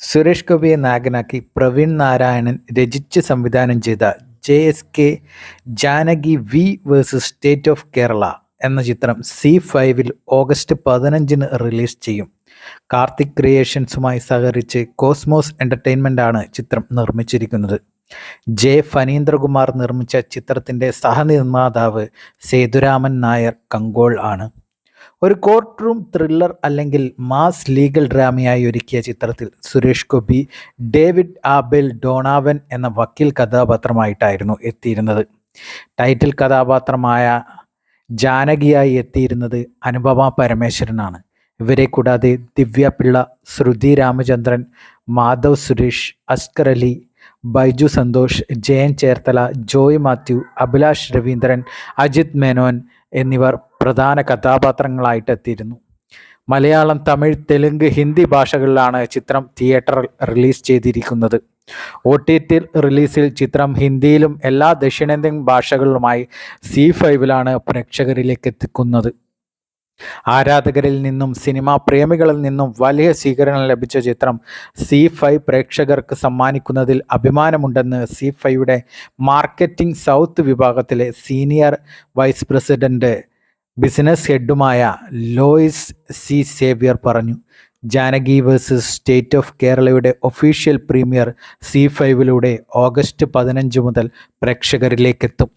സുരേഷ് ഗോപിയെ നായകനാക്കി പ്രവീൺ നാരായണൻ രചിച്ച് സംവിധാനം ചെയ്ത J S K Janaki V versus state of Kerala എന്ന ചിത്രം സി ഫൈവിൽ ഓഗസ്റ്റ് പതിനഞ്ചിന് റിലീസ് ചെയ്യും. കാർത്തിക് ക്രിയേഷൻസുമായി സഹകരിച്ച് കോസ്മോസ് എന്റർടൈൻമെന്റ് ആണ് ചിത്രം നിർമ്മിച്ചിരിക്കുന്നത്. ജെ ഫനീന്ദ്രകുമാർ നിർമ്മിച്ച ചിത്രത്തിന്റെ സഹനിർമ്മാതാവ് സേതുരാമൻ നായർ കങ്കോൾ ആണ്. ഒരു കോർട്ട് റൂം ത്രില്ലർ അല്ലെങ്കിൽ മാസ് ലീഗൽ ഡ്രാമയായി ഒരുക്കിയ ചിത്രത്തിൽ Suresh Gopi David Abel Donovan എന്ന വക്കീൽ കഥാപാത്രമായിട്ടായിരുന്നു എത്തിയിരുന്നത്. ടൈറ്റിൽ കഥാപാത്രമായ ജാനകിയായി എത്തിയിരുന്നത് അനുപമ പരമേശ്വരനാണ്. ഇവരെ കൂടാതെ ദിവ്യ പിള്ള ശ്രുതി രാമചന്ദ്രൻ മാധവ് സുരേഷ് അസ്കർ അലി ബൈജു സന്തോഷ് ജയൻ ചേർത്തല ജോയ് മാത്യു അഭിലാഷ് രവീന്ദ്രൻ അജിത് മേനോൻ എന്നിവർ പ്രധാന കഥാപാത്രങ്ങളായിട്ട് എത്തിയിരുന്നു മലയാളം തമിഴ് തെലുങ്ക് ഹിന്ദി ഭാഷകളിലാണ് ചിത്രം തിയേറ്ററിൽ റിലീസ് ചെയ്തിരിക്കുന്നത്. ഒ ടി ടി റിലീസിൽ ചിത്രം ഹിന്ദിയിലും എല്ലാ ദക്ഷിണേന്ത്യൻ ഭാഷകളിലുമായി സി ഫൈവിലാണ് പ്രേക്ഷകരിലേക്ക് എത്തിക്കുന്നത് ആരാധകരിൽ നിന്നും സിനിമാ പ്രേമികളിൽ നിന്നും വലിയ സ്വീകരണം ലഭിച്ച ചിത്രം സി ഫൈവ് പ്രേക്ഷകർക്ക് സമ്മാനിക്കുന്നതിൽ അഭിമാനമുണ്ടെന്ന് സി ഫൈയുടെ മാർക്കറ്റിംഗ് സൗത്ത് വിഭാഗത്തിലെ സീനിയർ വൈസ് പ്രസിഡന്റ് ബിസിനസ് ഹെഡുമായ ലോയിസ് സി സേവ്യർ പറഞ്ഞു. ജാനകി വേഴ്സസ് സ്റ്റേറ്റ് ഓഫ് കേരളയുടെ ഒഫീഷ്യൽ പ്രീമിയർ സി ഫൈവിലൂടെ ഓഗസ്റ്റ് പതിനഞ്ച് മുതൽ പ്രേക്ഷകരിലേക്കെത്തും.